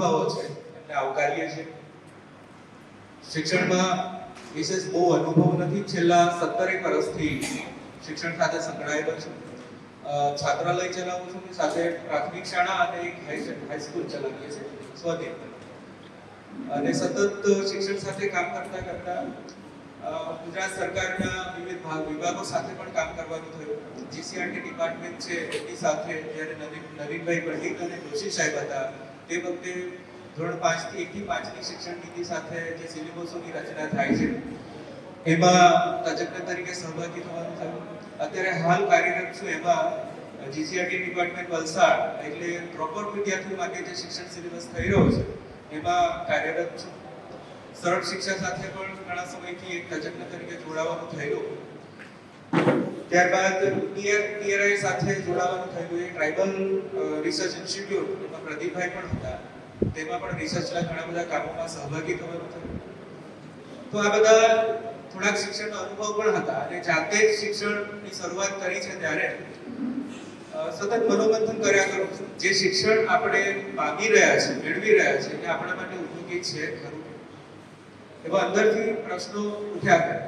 મહાનુભાવો છે એમને આવકારીએ છીએ. શિક્ષણમાં વિશેષ બહુ અનુભવ નથી. છેલ્લા સત્તરેક વર્ષથી શિક્ષણ સાથે સંકળાયેલો છું. છાત્રાલય ચલાવું છું સાથે પ્રાથમિક શાળા અને એક હાઈસ્કૂલ ચલાવીએ છીએ સ્વનિર્ભર અને સતત શિક્ષણ સાથે કામ કરતા કરતા ગુજરાત સરકારના વિવિધ ભાગ, વિભાગો સાથે પણ કામ કરવાનું થયું. જીસીઆરટી ડિપાર્ટમેન્ટ છે એની સાથે જ્યારે નવીન, નવીનભાઈ પંડિત અને જોશી સાહેબ હતા તે વખતે ધોરણ પાંચથી એક થી પાંચની શિક્ષણ નીતિ સાથે જે સિલેબસોની રચના થાય છે, એમાં તજજ્ઞ તરીકે સહભાગી થવાનું થયું. અત્યારે હાલ કાર્યરત છું એમાં જીસીઆરટી ડિપાર્ટમેન્ટ વલસાડ, એટલે પ્રોપર વિદ્યાર્થીઓ માટે જે શિક્ષણ સિલેબસ થઈ રહ્યો છે, એમાં કાર્યરત છું. સરળ શિક્ષા સાથે પણ ઘણા સમયથી એક તજજ્ઞ તરીકે જોડાવાનું થયેલું. ત્યારબાદ ટીઆરઆઈ સાથે જોડાવાનું થયું. એ ટ્રાઇબલ રિસર્ચ ઇન્સ્ટિટ્યૂટ, એમાં પ્રદીપભાઈ પણ હતા. તેમાં પણ રિસર્ચના ઘણા બધા કામોમાં સહભાગી થવાનું થયું. તો આ બધા થોડાક શિક્ષણનો અનુભવ પણ હતા. અને જાતે જ શિક્ષણની શરૂઆત કરી છે ત્યારે સતત મનોમંથન કર્યા કરું છું. જે શિક્ષણ આપણે માગી રહ્યા છે, મેળવી રહ્યા છે, એ આપણા માટે ઉપયોગી છે, ખરું. એવા અંદરથી પ્રશ્નો ઉઠ્યા કરે.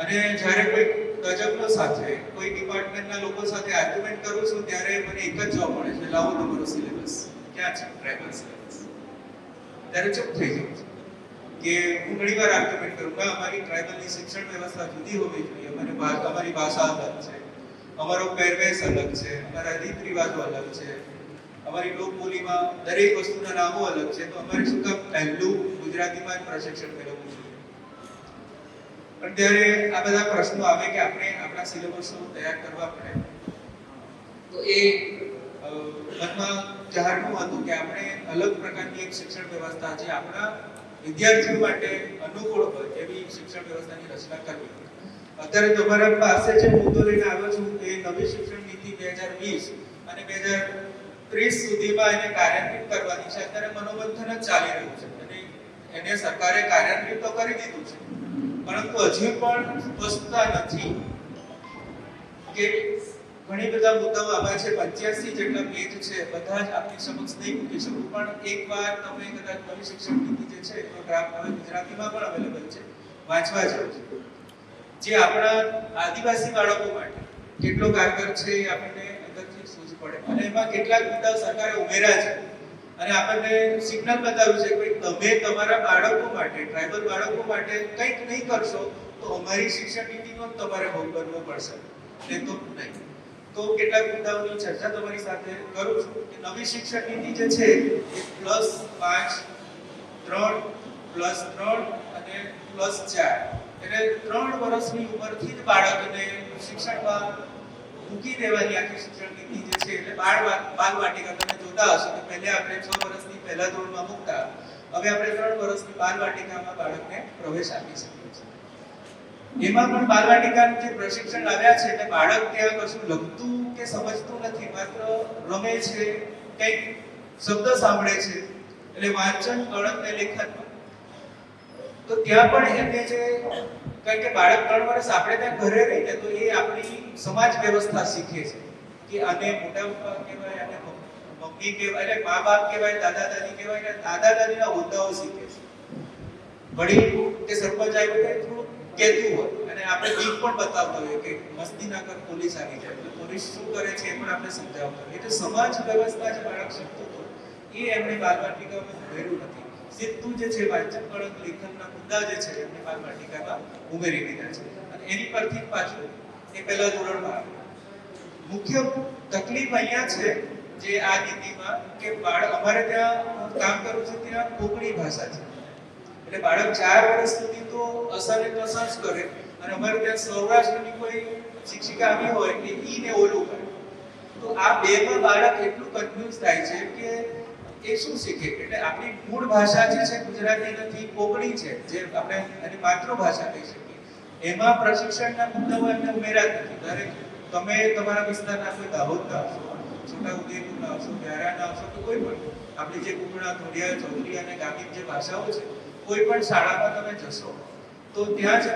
અને જ્યારે કોઈ તજજ્ઞો સાથે, કોઈ ડિપાર્ટમેન્ટના લોકો સાથે આર્ગ્યુમેન્ટ કરું છું, ત્યારે મને એક જ જવાબ મળે છે, લાવો તમારો સિલેબસ ક્યાં છે? ટ્રાઇબલ સિલેબસ ત્યારે ચૂપ થઈ જાઉં છું. કે હું ઘણીવાર આર્ગ્યુમેન્ટ કરું કે અમારી ટ્રાઇબલની શિક્ષણ વ્યવસ્થા જુદી હોવી જોઈએ. અમારી અમારી ભાષા અલગ છે. અમારો પહેરવેશ અલગ છે. અમારા રીત રિવાજો અલગ છે. અમારી લોકબોલીમાં દરેક વસ્તુના નામો અલગ છે. તો અમારે શું કામ પહેલું ગુજરાતીમાં જ પ્રશિક્ષણ મેળવવું જોઈએ? પણ આ બધા પ્રશ્નો આવે કે આપણે આપણા સિલેબસો તૈયાર કરવા પડે. તો એ અ, મનમાં જાહેરનું હતું કે આપણે અલગ પ્રકારની એક શિક્ષણ વ્યવસ્થા જે આપણા વિદ્યાર્થીઓ માટે અનુકૂળ હોય એવી શિક્ષણ વ્યવસ્થાની રચના કરવી. અત્યારે તમારા પાસે જે મુદ્દો લઈને આવ્યો છું એ નવી શિક્ષણ નીતિ બે હજાર વીસ અને બે હજાર ત્રીસ સુધીમાં એને કાર્યાન્વિત કરવાની છે. અત્યારે મનોમંથન જ ચાલી રહ્યું છે અને એને સરકારે કાર્યાન્વિત તો કરી દીધું છે. પરંતુ હજી પણ સ્પષ્ટતા નથી કે ઘણી બધા મુદ્દાઓ આવા છે. 85 જેટલા પેજ છે, બધા જ આપની સમક્ષ નહીં મૂકી શકું. પણ એકવાર તમે કદાચ નવી શિક્ષણ નીતિ જે છે એનો ડ્રાફ્ટ હવે ગુજરાતીમાં પણ અવેલેબલ છે. વાંચવા છું જે આપણા આદિવાસી બાળકો માટે કેટલો કારગર છે એ આપણને અંદરથી સૂઝ પડે. અને એમાં કેટલાક મુદ્દાઓ સરકારે ઉમેર્યા છે. અને આપણને સિગ્નલ બતાવ્યું છે કે તમે તમારા બાળકો માટે ટ્રાઇબલ બાળકો માટે કંઈક નહીં કરશો, તો અમારી શિક્ષણ નીતિનો તમારે ભોગ બનવો પડશે. ને તો નહીં. તો કેટલાક મુદ્દાઓની ચર્ચા તમારી સાથે કરું છું કે નવી શિક્ષણ નીતિ જે છે, એ પ્લસ પાંચ, ત્રણ, પ્લસ ત્રણ અને પ્લસ ચાર. એટલે ત્રણ વર્ષની ઉંમરથી જ બાળકને શિક્ષણમાં મૂકી દેવાની આખી શિક્ષણ નીતિ જે છે, એટલે બાળ બાલ વાટિકા તમે જોતા હશો કે પહેલે આપણે છ વર્ષની પહેલા ધોરણમાં મૂકતા. હવે આપણે ત્રણ વર્ષની બાલ વાટિકામાં બાળકને પ્રવેશ આપી શકીએ છીએ. એમાં પણ બાલવાટિકાનું જે પ્રશિક્ષણ લાવ્યા છે એટલે બાળક ત્યાં કશું લખતું કે સમજતું નથી, માત્ર રમે છે, કંઈક શબ્દ સાંભળે છે, એટલે વાંચન ગણન ને લેખન. તો ત્યાં પણ એમને જે કારણ કે બાળક ત્રણ વર્ષ આપણે ત્યાં ઘરે રહીને તો એ આપણી સમાજ વ્યવસ્થા શીખે છે કે આને મોટા કહેવાય, આને મમ્મી કહેવાય એટલે મા બાપ કહેવાય દાદા દાદી કહેવાય એટલે દાદા દાદીના હોદ્દાઓ શીખે છે. વડીલ કે સરપંચ આવ્યો એટલે થોડું કહેતું હોય. અને આપણે બીક પણ બતાવતા હોય કે મસ્તી ના કર પોલીસ આવી જાય. તો પોલીસ શું કરે છે એ પણ આપણે સમજાવતા હોય એટલે સમાજ વ્યવસ્થા જે બાળક શીખતો હતો, એ એમણે બાલવાટિકામાં ઉમેર્યું નથી. સીધું જે છે, વાંચન કળક લેખનના મુદ્દા જે છે, એમને બાલવાટિકામાં ઉમેરી દીધા છે. અને એની પરથી પાછું એ પહેલા ધોરણમાં મુખ્ય તકલીફ અહીંયા છે જે આ નીતિમાં કે બાળક અમારે ત્યાં કામ કરું છું ત્યાં કોકણી ભાષા છે. એટલે બાળક ચાર વર્ષ સુધી તો અસર એ અસર જ કરે. અને અમારે ત્યાં સૌરાષ્ટ્રની કોઈ શિક્ષિકા આવી હોય કે ઈ ને ઓલું કરે. તો આ બે માં બાળક એટલું કન્ફ્યુઝ થાય છે કે એ શું શીખે? એટલે આપણી મૂળ ભાષા જે છે ગુજરાતી નથી, કોકણી છે, જે આપણે એની માતૃભાષા કહી શકીએ. એમાં પ્રશિક્ષણના મુદ્દાઓ એમને ઉમેરા નથી. દરેક તમે તમારા વિસ્તારના કોઈ દાહોદના આવશો છોટાઉદેપુરના આવશો વ્યારાના આવશો કે કોઈ પણ, આપણી જે કુકડા ધોડિયા ચૌધરી અને ગામિત જે ભાષાઓ છે, કોઈ પણ શાળામાં તમે જશો, તો ત્યાં છે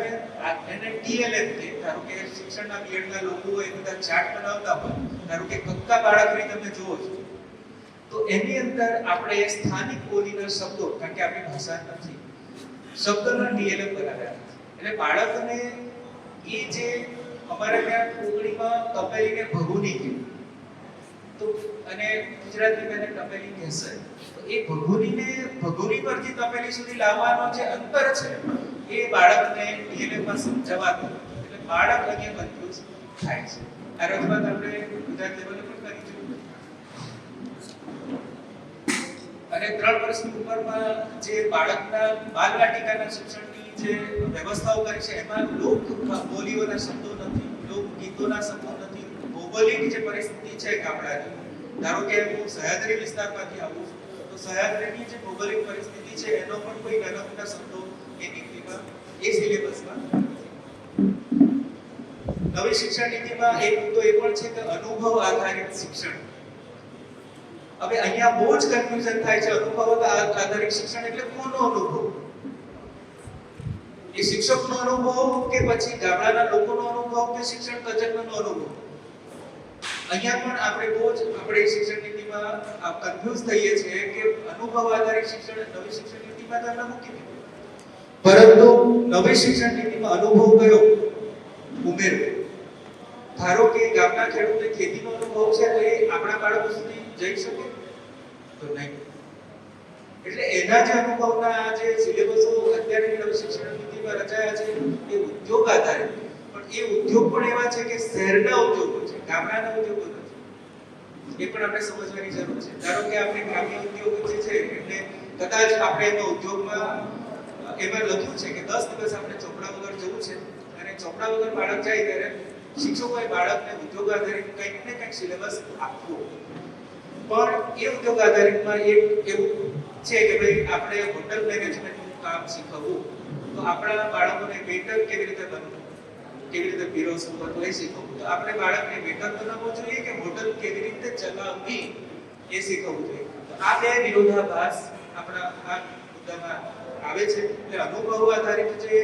એને ટીએલએમ કે, ધારો કે શિક્ષણના બીએડના લોકો હોય બધા ચાર્ટ બનાવતા હોય, ધારો કે કક્કા બાળકની તમે જુઓ છો. તો એની અંદર આપણે સ્થાનિક બોલીના શબ્દો, કારણ કે આપણી ભાષા નથી, શબ્દના ડીએલએમ બનાવ્યા એટલે બાળકને એ જે અમારે ત્યાં કોંકણીમાં તપેલીને ભગુની કહેવું અને ગુજરાતીમાં એને તપેલી કહેશે તો એ ભગોરીને ભગોરી પરથી તપેલી સુધી લાવવાનો જે અંતર છે, એ બાળકને ડીએલએમમાં સમજાવવાનું. એટલે બાળક અહીંયા કન્ફ્યુઝ થાય છે. આ રજૂઆત આપણે ગુજરાત લેવલે પણ કરી છે. અને ત્રણ વર્ષની ઉંમરમાં જે બાળકના બાલવાટિકાના શિક્ષણની જે વ્યવસ્થાઓ કરી છે, એમાં લોક બોલીઓના શબ્દો નથી લોક ગીતોના શબ્દો ભૌગોલિક જે પરિસ્થિતિ છે ગામડાની ધારો કે હું સહ્યાદ્રી વિસ્તારમાંથી આવું છું, તો સહ્યાદ્રીની જે ભૌગોલિક પરિસ્થિતિ છે, એનો પણ કોઈ નાના મોટા શબ્દો એ નીતિમાં, એ સિલેબસમાં નવી શિક્ષણ નીતિમાં એક મુદ્દો એ પણ છે કે અનુભવ આધારિત શિક્ષણ. હવે અહીંયા બહુ જ કન્ફ્યુઝન થાય છે, અનુભવ આધારિત શિક્ષણ એટલે કોનો અનુભવ? એ શિક્ષકનો અનુભવ કે પછી ગામડાના લોકોનો અનુભવ કે શિક્ષણ તજજ્ઞનો અનુભવ? અહીંયા પણ આપણે બહુ જ આપણે શિક્ષણ નીતિમાં કન્ફ્યુઝ થઈએ છીએ કે અનુભવ આધારિત શિક્ષણ નવી શિક્ષણ નીતિમાં તો આપણે મૂકી દીધું. પરંતુ નવી શિક્ષણ નીતિમાં અનુભવ કયો? ઉમેરવો ધારો કે ગામના ખેડૂતને ખેતીનો અનુભવ છે તો એ આપણા બાળકો સુધી જઈ શકે? તો નહીં. એટલે એના જે અનુભવના જે સિલેબસો અત્યારની નવી શિક્ષણ નીતિમાં રચાયા છે, એ ઉદ્યોગ આધારિત. પણ એ ઉદ્યોગ પણ એવા છે કે શહેરના ઉદ્યોગો ગામડાના ઉદ્યોગો નથી. એ પણ આપણે સમજવાની જરૂર છે. ધારો કે આપણે ગ્રામ્ય ઉદ્યોગ જે છે એટલે કદાચ આપણે એમાં ઉદ્યોગમાં, એમાં લખ્યું છે કે દસ દિવસ આપણે ચોપડા વગર જવું છે. અને ચોપડા વગર બાળક જાય ત્યારે શિક્ષકોએ બાળકને ઉદ્યોગ આધારિત કંઈક ને કંઈક સિલેબસ આપવો. પણ એ ઉદ્યોગ આધારિતમાં એક એવું છે કે ભાઈ, આપણે હોટલ મેનેજમેન્ટનું કામ શીખવવું. તો આપણા બાળકોને વેટર કેવી રીતે બનવું? કેવી રીતે પીરો બધું એ શીખવવું તો આપણે બાળકને વેટર બનાવવો જોઈએ કે હોટલ કેવી રીતે ચલાવવી એ શીખવવું જોઈએ. તો આ બે વિરોધાભાસ આપણા આ મુદ્દામાં આવે છે. એટલે અનુભવ આધારિત જે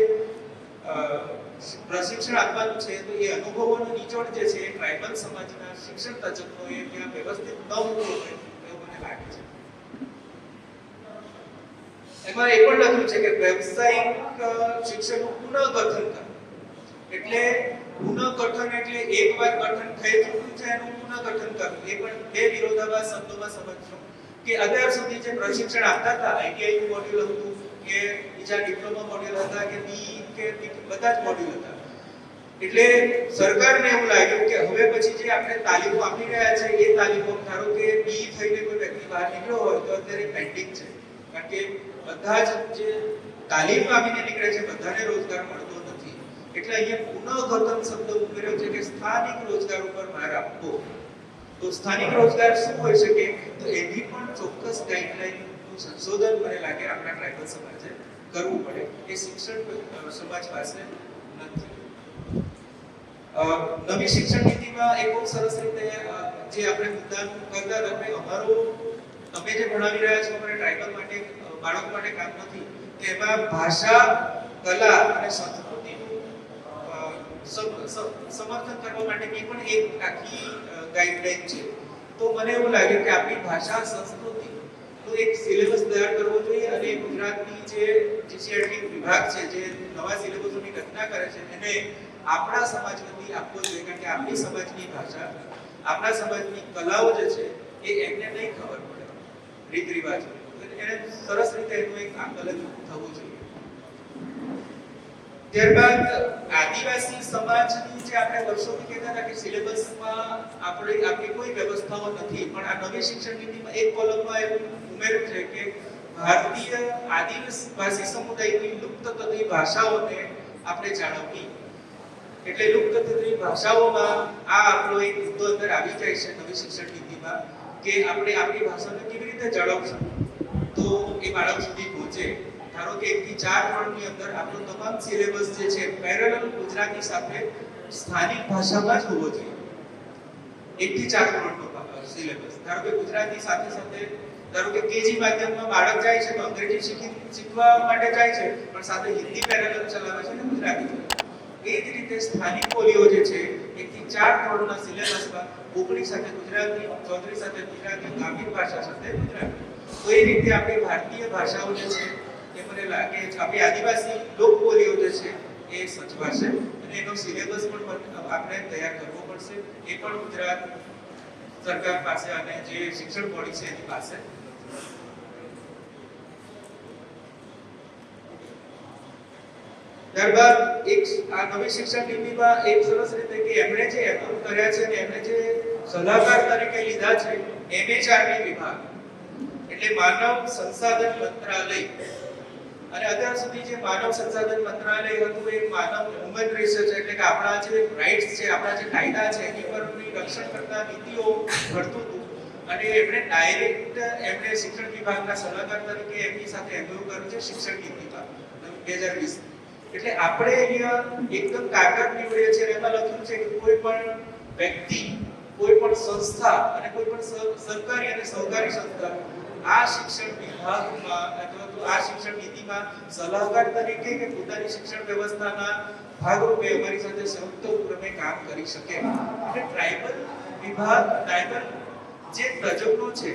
પ્રશિક્ષણ આપવાનું છે, તો એ અનુભવોનો નિચોડ જે છે એ ટ્રાઇબલ સમાજના શિક્ષણ તજજ્ઞોએ ત્યાં વ્યવસ્થિત ન મૂકવો જોઈએ એવું મને લાગે છે. એમાં એ પણ લખ્યું છે કે વ્યવસાયિક શિક્ષણનું પુનઃગઠન કરવું. એટલે પુનઃગઠન એટલે એકવાર ગઠન થઈ ચૂક્યું છે એનું પુનઃગઠન કરવું. એ પણ બે વિરોધાભાસ શબ્દોમાં સમજજો કે અત્યાર સુધી જે પ્રશિક્ષણ આપતા હતા, આઈટીઆઈ નું મોડ્યુલ હતું, કે બીજા ડિપ્લોમા મોડ્યુલ હતા, કે બી કે બધા જ મોડ્યુલ હતા. એટલે સરકારને એવું લાગ્યું કે હવે પછી જે આપણે તાલીમો આપી રહ્યા છે, એ તાલીમો, ધારો કે બી થઈને કોઈ વ્યક્તિ બહાર નીકળ્યો હોય, તો અત્યારે પેન્ડિંગ છે. કારણ કે બધા જ જે તાલીમ આપીને નીકળે છે, બધાને રોજગાર મળતો એટલે અહીંયા પુનઃગઠન શબ્દ ઉમેર્યો છે કે સ્થાનિક રોજગાર ઉપર ભાર આપવો. તો સ્થાનિક રોજગાર શું હોઈ શકે? તો એની પણ ચોક્કસ ગાઈડલાઈન સંશોધન મને લાગે આપણા ટ્રાઇબલ સમાજે કરવું પડે. એ શિક્ષણ સમાજ પાસે નથી. નવી શિક્ષણ નીતિમાં એક બહુ સરસ રીતે જે આપણે મુદ્દાનું કરતા તમે અમારો, તમે જે ભણાવી રહ્યા છો અમારે ટ્રાઇબલ માટે બાળક માટે કામ નથી. તેમાં ભાષા, કલા અને સમ- સમર્થન કરવા માટેની પણ એક આખી ગાઈડલાઈન છે. તો મને એવું લાગે કે આપણી ભાષા, સંસ્કૃતિ તો એક સિલેબસ તૈયાર કરવો જોઈએ અને ગુજરાતની જે જીસીઆરટી વિભાગ છે, જે નવા સિલેબસોની રચના કરે છે, એને આપણા સમાજ વતી આપવો જોઈએ કારણ કે આપણી સમાજની ભાષા, આપણા સમાજની કલાઓ જે છે, એ એમને નહીં ખબર પડે. રીત રિવાજો એને સરસ રીતે એનું એક આકલન થવું જોઈએ. ત્યારબાદ આદિવાસી સમાજની જે આપણે વર્ષોથી કહેતા હતા કે સિલેબસમાં આપણે આપણી કોઈ વ્યવસ્થાઓ નથી, પણ આ નવી શિક્ષણ નીતિમાં એક કોલમમાં એવું ઉમેર્યું છે કે ભારતીય આદિવાસી સમુદાયની લુપ્ત થતી ભાષાઓને આપણે જાળવવી. એટલે લુપ્ત થતી ભાષાઓમાં આ આપણો એક મુદ્દો અંદર આવી જાય છે નવી શિક્ષણ નીતિમાં કે આપણે આપણી ભાષાને કેવી રીતે જાળવશું. તો એ બાળક સુધી પહોંચે. ધારો કે એક થી ચાર ધોરણની અંદર આપણો તમામ સિલેબસ જે છે પેરેલલ ગુજરાતી સાથે સ્થાનિક ભાષામાં જ હોવો જોઈએ. એક થી ચાર ધોરણનો સિલેબસ ધારો કે ગુજરાતી સાથે સાથે, ધારો કે કેજી માધ્યમમાં બાળક જાય છે તો અંગ્રેજી શીખી, શીખવા માટે જાય છે, પણ સાથે હિન્દી પેરેલલ ચલાવે છે ને ગુજરાતી એ જ રીતે સ્થાનિક બોલીઓ જે છે એકથી ચાર ધોરણના સિલેબસમાં કોંકણી સાથે ગુજરાતી, ચૌધરી સાથે ગુજરાતી ગ્રામીણ ભાષા સાથે ગુજરાતી. તો એ રીતે આપણી ભારતીય ભાષાઓ જે છે એ મને લાગે છે, આપણી આદિવાસી લોકબોલીઓ જે છે, એ સચવાશે અને એનો સિલેબસ પણ આપણે તૈયાર કરવો પડશે. એ પણ ગુજરાત સરકાર પાસે અને જે શિક્ષણ બોડી છે એની પાસે. ત્યારબાદ એક આ નવી શિક્ષણ નીતિમાં એક સરસ રીતે કે એમણે જે એપ્રુવ કર્યા છે અને એમણે જે સલાહકાર તરીકે લીધા છે એમએચઆરડી વિભાગ. એટલે માનવ સંસાધન મંત્રાલય અને અત્યાર સુધી જે માનવ સંસાધન મંત્રાલય હતું, એ માનવ હ્યુમન રિસર્ચ એટલે કે આપણા જે રાઇટ્સ છે, આપણા જે કાયદા છે, એની પરની રક્ષણ કરતા નીતિઓ ઘડતું હતું. અને એમણે ડાયરેક્ટ એમણે શિક્ષણ વિભાગના સલાહકાર તરીકે એમની સાથે એમઓયુ કર્યું છે, શિક્ષણ નીતિમાં બે હજાર વીસ એટલે આપણે અહીંયા એકદમ કાગળ નીવડે છે એમાં લખ્યું છે કે કોઈ પણ વ્યક્તિ, કોઈ પણ સંસ્થા અને કોઈ પણ સર- સરકારી અને સહકારી સંસ્થા આ શિક્ષણ વિભાગમાં આ શિક્ષણ નીતિમાં સલાહકાર તરીકે કે પોતાની શિક્ષણ વ્યવસ્થાના ભાગરૂપે અમારી સાથે સંયુક્ત ઉપક્રમે કામ કરી શકે. એટલે ટ્રાઇબલ વિભાગ ટ્રાઇબલ જે તજજ્ઞો છે,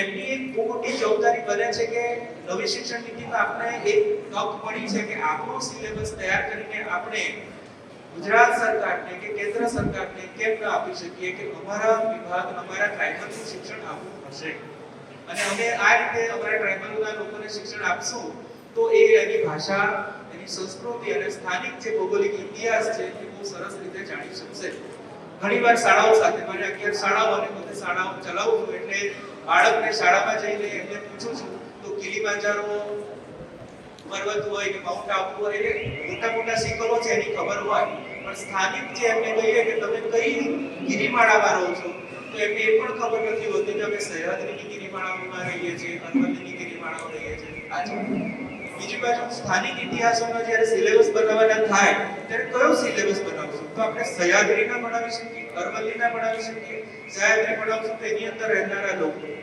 એમની એક બહુ મોટી જવાબદારી બને છે કે નવી શિક્ષણ નીતિમાં આપણે એક તક મળી છે કે આપણો સિલેબસ તૈયાર કરીને આપણે ગુજરાત સરકારને કે કેન્દ્ર સરકારને કેમ ન આપી શકીએ કે અમારા વિભાગ, અમારા ટ્રાઇબલ શિક્ષણ આપવું હશે અને અમે આ રીતે અમારા ટ્રાઇબલના લોકોને શિક્ષણ આપશું, તો એ એની ભાષા, એની સંસ્કૃતિ અને સ્થાનિક જે ભૌગોલિક ઇતિહાસ છે, એ બહુ સરસ રીતે જાણી શકશે. ઘણીવાર શાળાઓ સાથે, મારે અગિયાર શાળાઓ અને બધે શાળાઓ ચલાવું છું, એટલે બાળકને શાળામાં જઈને એમને પૂછું છું, તો કિલીમાંજારો, પર્વત હોય કે માઉન્ટ આબુ હોય, એ મોટા મોટા શિખરો છે, એની ખબર હોય. પણ સ્થાનિક જે એમને કહીએ કે તમે કઈ ગિરિમાળામાં રહો છો તો એમને એ પણ ખબર નથી હોતી કે અમે સહ્યાદ્રીની ગિરિમાળામાં રહીએ છીએ અરવલ્લીની ગિરિમાળામાં રહીએ છીએ. આજે બીજી બાજુ સ્થાનિક ઇતિહાસોમાં જ્યારે સિલેબસ બનાવવાના થાય, ત્યારે કયો સિલેબસ બનાવશું? તો આપણે સહ્યાદ્રીના બનાવી શકીએ અરવલ્લીના બનાવી શકીએ, સહ્યાદ્રી બનાવશું તો એની અંદર રહેનારા લોકો,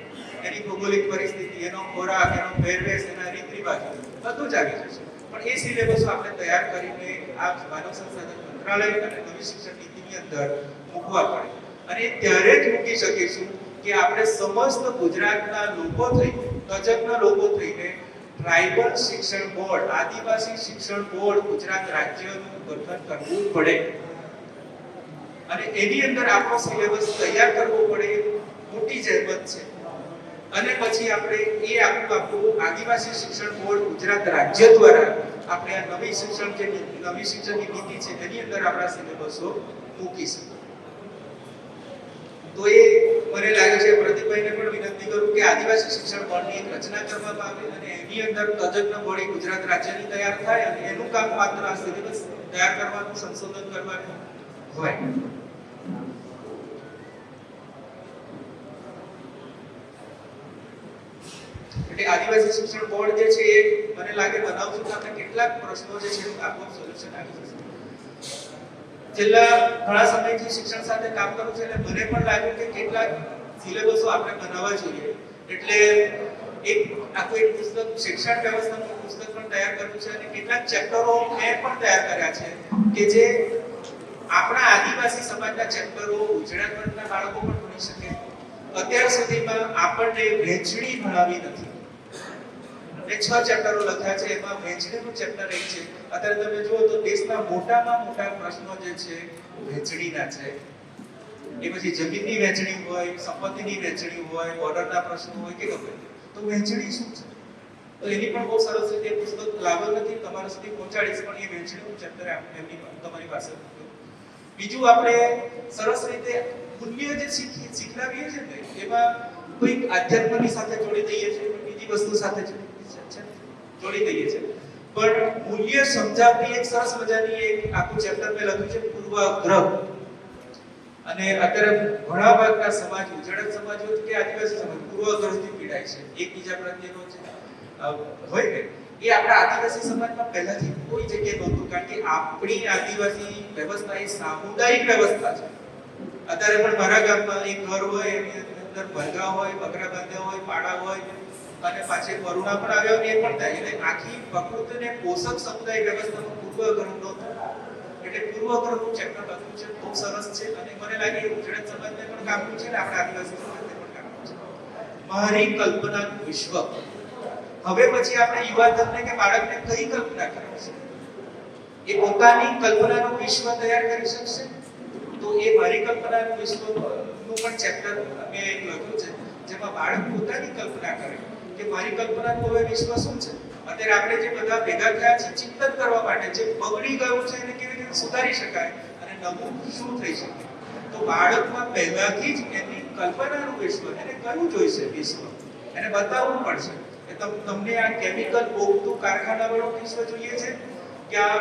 એની ભૌગોલિક પરિસ્થિતિ, એનો ખોરાક, એનો પહેરવેશ એના રીત રિવાજ બધું જ આવી જશે. પણ એ સિલેબસ આપણે તૈયાર કરીને આ માનવ સંસાધન મંત્રાલય અને નવી શિક્ષણ નીતિની અંદર મૂકવા પડે. અને ત્યારે જ મૂકી શકીશું કે આપણે સમસ્ત ગુજરાતના લોકો થઈ તજજ્ઞ લોકો થઈને ટ્રાઇબલ શિક્ષણ બોર્ડ, આદિવાસી શિક્ષણ બોર્ડ ગુજરાત રાજ્યનું ગઠન કરવું પડે. અને એની અંદર આપણો સિલેબસ તૈયાર કરવો પડે. મોટી જહેમત છે. અને પછી આપણે એ આપણું આપણું આદિવાસી શિક્ષણ બોર્ડ ગુજરાત રાજ્ય દ્વારા આપણે આ નવી શિક્ષણ જે નવી શિક્ષણની નીતિ છે, એની અંદર આપણા સિલેબસો મૂકી શકીએ. તો એ મને લાગે છે, પ્રદીપભાઈને પણ વિનંતી કરું કે આદિવાસી શિક્ષણ બોર્ડની એક રચના કરવામાં આવે અને એની અંદર તજજ્ઞ બોડી ગુજરાત રાજ્યની તૈયાર થાય અને એનું કામ માત્ર આ સિલેબસ તૈયાર કરવાનું સંશોધન કરવાનું હોય. એટલે આદિવાસી શિક્ષણ બોર્ડ જે છે એ મને લાગે, બનાવશું આપણે કેટલાક પ્રશ્નો જે છે આપોઆપ સોલ્યુશન આવી જશે છેલ્લા ઘણા સમયથી શિક્ષણ સાથે કામ કરું છું એટલે મને પણ લાગ્યું કે કેટલાક સિલેબસો આપણે બનાવવા જોઈએ. એટલે એક આખું એક પુસ્તક, શિક્ષણ વ્યવસ્થાનું પુસ્તક પણ તૈયાર કર્યું છે અને કેટલાક ચેપ્ટરો મેં પણ તૈયાર કર્યા છે કે જે આપણા આદિવાસી સમાજના ચેપ્ટરો ગુજરાત વર્ગના બાળકો પણ ભણી શકે. અત્યાર સુધીમાં આપણને વહેંચણી ભણાવી નથી. મેં છ ચેપ્ટરો લખ્યા છે, એમાં વહેંચણીનું ચેપ્ટર એક છે. અત્યારે તમે જુઓ તો દેશના મોટામાં મોટા પ્રશ્નો જે છે વહેંચણીના છે. એ પછી જમીનની વહેંચણી હોય, સંપત્તિની વહેંચણી હોય બોર્ડરના પ્રશ્નો હોય કે ગમે તો વહેંચણી શું છે? એની પણ બહુ સરસ રીતે પુસ્તક લાવ્યો નથી, તમારા સુધી પહોંચાડીશ, પણ એ વહેંચણીનું ચેપ્ટર એમની તમારી પાસે બીજું આપણે સરસ રીતે મૂલ્ય જે શીખી, શીખડાવીએ છીએ ને, એમાં કોઈક આધ્યાત્મની સાથે જોડી દઈએ છીએ બીજી વસ્તુ સાથે છે- જોડી દઈએ છે. પણ મૂલ્ય સમજાવતી એક સરસ મજાની એક આખું ચેપ્ટર મેં લખ્યું છે, પૂર્વગ્રહ. અને અત્યારે ઘણા ભાગના સમાજ ઉજળક સમાજ હોય કે આદિવાસી સમાજ, પૂર્વગ્રહથી પીડાય છે. એકબીજા પ્રત્યેનો છે. હોય ને? એ આપણા આદિવાસી સમાજમાં પહેલાથી કોઈ જગ્યાએ નહોતું, કારણ કે આપણી આદિવાસી વ્યવસ્થા એ સામુદાયિક વ્યવસ્થા છે. અત્યારે પણ મારા ગામમાં એક ઘર હોય, એની અંદર ભરગા હોય, બકરા બાંધ્યા હોય પાડા હોય અને પાછે વરુણા પણ આવ્યા એ પણ થાય. એટલે આખી પ્રકૃતિને પોષક સમુદાય વ્યવસ્થાનો પૂર્વગ્રહ નહોતું. એટલે પૂર્વગ્રહનું ચેપ્ટર લખ્યું છે ખૂબ સરસ છે. અને મને લાગે એ સમાજને પણ કામ છે ને આપણા આદિવાસી સમાજને પણ કામ છે. મારી કલ્પનાનું વિશ્વ. હવે પછી આપણે યુવા યુવાધનને કે બાળકને કઈ કલ્પના કરવી છે? એ પોતાની કલ્પનાનું વિશ્વ તૈયાર કરી શકશે? તો એ મારી કલ્પનાનું વિશ્વનું પણ ચેપ્ટર મેં લખ્યું છે, જેમાં બાળક પોતાની કલ્પના કરે. કે મારી કલ્પનાનું હવે વિશ્વ શું છે. અત્યારે આપણે જે બધા ભેગા થયા છે, ચિંતન કરવા માટે જે બગડી ગયું છે, એને કેવી રીતે સુધારી શકાય અને નવું શું થઈ શકે? તો બાળકમાં પહેલાથી જ એની કલ્પનાનું વિશ્વ, એને કરવું જોઈશે વિશ્વ? એને બતાવવું પડશે. કે તમ- તમને આ કેમિકલ ઓગતું કારખાનાવાળું વિશ્વ જોઈએ છે, કે આ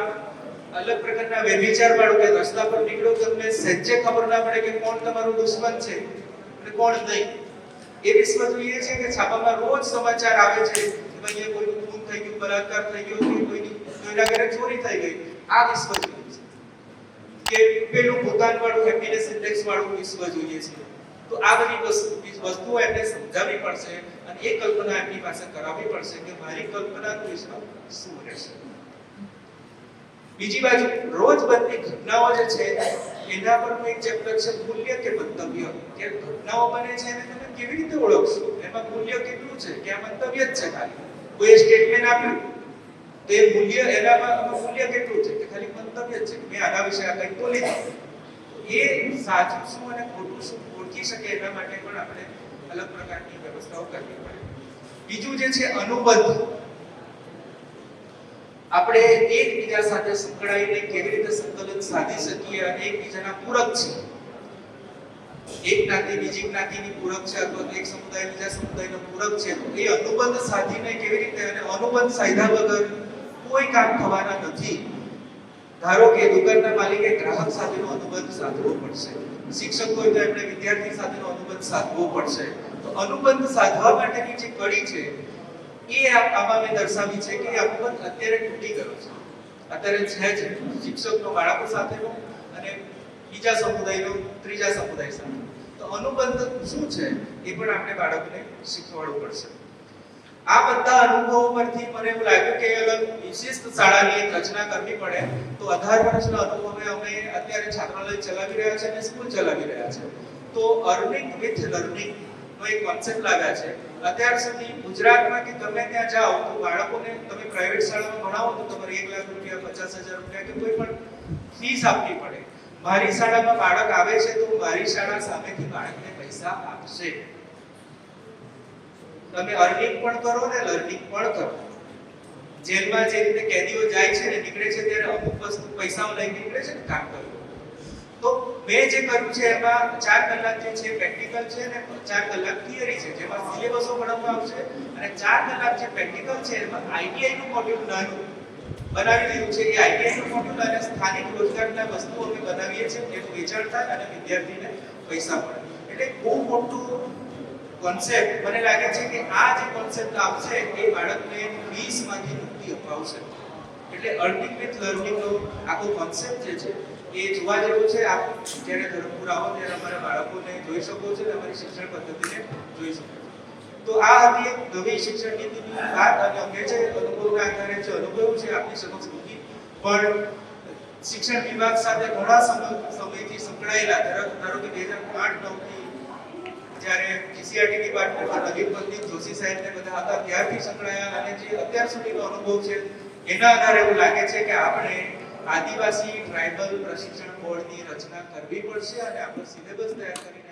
અલગ પ્રકારના વ્યભિચાર વાળું કે રસ્તા પર નીકળો તમને સહેજે ખબર ના પડે કે કોણ તમારું દુશ્મન છે અને કોણ નહીં. એ વિશ્વ જોઈએ છે કે છાપામાં રોજ સમાચાર આવે છે કે ભાઈ કોઈનું ખૂન થઈ ગયું, બળાત્કાર થઈ ગયો કે કોઈની કોઈના ઘરે ચોરી થઈ ગઈ. આ વિશ્વ જોઈએ છે. કે પેલું ભૂતાન વાળું હેપીનેસ ઇન્ડેક્સ વાળું વિશ્વ જોઈએ છે. તો આ બધી વસ્તુ વસ્તુઓ એમને સમજાવવી પડશે અને એ કલ્પના એમની પાસે કરાવવી પડશે કે મારી કલ્પનાનું વિશ્વ શું રહેશે. બીજી બાજુ, રોજ બનતી ઘટનાઓ જે છે, એના પરનું એક ચેપ્ટર છે, મૂલ્ય કે મંતવ્ય. કે ઘટનાઓ બને છે એને તમે કેવી રીતે ઓળખશો? એમાં મૂલ્ય કેટલું છે? કે આ મંતવ્ય જ છે ખાલી? કોઈ સ્ટેટમેન્ટ આપ્યું? તો એ મૂલ્ય, એનામાં મૂલ્ય કેટલું છે? કે ખાલી મંતવ્ય જ છે. મેં આના વિશે આ કંઈક બોલી દીધું એ સાચું શું અને ખોટું શું ઓળખી શકે એના માટે પણ આપણે અલગ પ્રકારની વ્યવસ્થાઓ કરવી પડે. બીજું જે છે અનુબંધ આપણે એકબીજા સાથે સંકળાઈને કેવી રીતે સંકલન સાધી શકીએ અને એકબીજાના પૂરક છે? એક જ્ઞાતિ બીજી જ્ઞાતિની પૂરક છે અથવા એક સમુદાય બીજા સમુદાયનો પૂરક છે, તો એ અનુબંધ સાધીને કેવી રીતે અને અનુબંધ સાધ્યા વગર કોઈ કામ થવાના નથી. ધારો કે દુકાનના માલિકે ગ્રાહક સાથેનો અનુબંધ સાધવો પડશે. શિક્ષક હોય તો એમણે વિદ્યાર્થી સાથેનો અનુબંધ સાધવો પડશે. તો અનુબંધ સાધવા માટેની જે કડી છે એ આમાં દર્શાવી છે કે એ અત્યારે તૂટી ગયો છે. અત્યારે છે જ શિક્ષકનો બાળકો સાથેનો અને બીજા સમુદાયનો, ત્રીજા સમુદાય સાથે. તો અનુબંધ શું છે એ પણ આપણે બાળકોને શીખવાડવું પડશે. આ બધા અનુભવો પરથી મને એવું લાગ્યું કે અલગ વિશિષ્ટ શાળાની રચના કરવી પડે, તો અઢાર વર્ષના અનુભવે અમે અત્યારે છાત્રાલય ચલાવી રહ્યા છે અને સ્કૂલ ચલાવી રહ્યા છે. તો અર્નિંગ વિથ લર્નિંગ નો એક કોન્સેપ્ટ લાવ્યા છે. અત્યાર સુધી ગુજરાતમાં કે ગમે ત્યાં જાઓ તો બાળકોને તમે પ્રાઇવેટ શાળામાં ભણાવો તો તમારે એક લાખ રૂપિયા, પચાસ હજાર રૂપિયા કે કોઈ પણ ફીસ આપવી પડે. મારી શાળામાં બાળક આવે છે તો મારી શાળા સામેથી બાળકને પૈસા આપશે. તમે અર્નિંગ પણ કરો ને લર્નિંગ પણ કરો. જેલમાં જે રીતે કેદીઓ જાય છે ને નીકળે છે ત્યારે અમુક વસ્તુ પૈસાઓ લઈને નીકળે છે ને કામ કરવું તો મેં જે કર્યું છે એમાં ચાર કલાક જે છે પ્રેક્ટિકલ છે અને ચાર કલાક થિયરી છે, જેમાં સિલેબસો ભણવામાં આવશે અને ચાર કલાક જે પ્રેક્ટિકલ છે એમાં આઈટીઆઈ નું મોડ્યુલ નાનું બનાવી દીધું છે. એ આઈટીઆઈ નું મોડ્યુલ અને સ્થાનિક રોજગારના વસ્તુઓ અમે બનાવીએ છીએ, જેનું વેચાણ થાય અને વિદ્યાર્થીને પૈસા મળે. એટલે બહુ મોટું કોન્સેપ્ટ મને લાગે છે કે આ જે કોન્સેપ્ટ આવશે એ બાળકને ફીસમાંથી મુક્તિ અપાવશે. એટલે અલ્ટિમેટ વિથ લર્નિંગ નો આખો કોન્સેપ્ટ જે છે એ જોવા જેવું છે, આપ જ્યારે ધરમપુર આવો ત્યારે અમારા બાળકોને જોઈ શકો છો અને અમારી શિક્ષણ પદ્ધતિને જોઈ શકો છો. તો આ હતી એક નવી શિક્ષણ નીતિની વાત અને અમે જે અનુભવના આધારે જે અનુભવ છે આપની સમક્ષ મૂકી. પણ શિક્ષણ વિભાગ સાથે ઘણા સમય સમયથી સંકળાયેલા, ધારો કે બે હજાર આઠ નવથી જ્યારે જીસીઆરટી ડિપાર્ટમેન્ટમાં નવીન પંડિત જોશી સાહેબ ને બધા હતા, ત્યારથી સંકળાયા અને જે અત્યાર સુધીનો અનુભવ છે, એના આધારે એવું લાગે છે કે આપણે આદિવાસી ટ્રાઇબલ પ્રશિક્ષણ બોર્ડની રચના કરવી પડશે અને આપણો સિલેબસ તૈયાર કરીને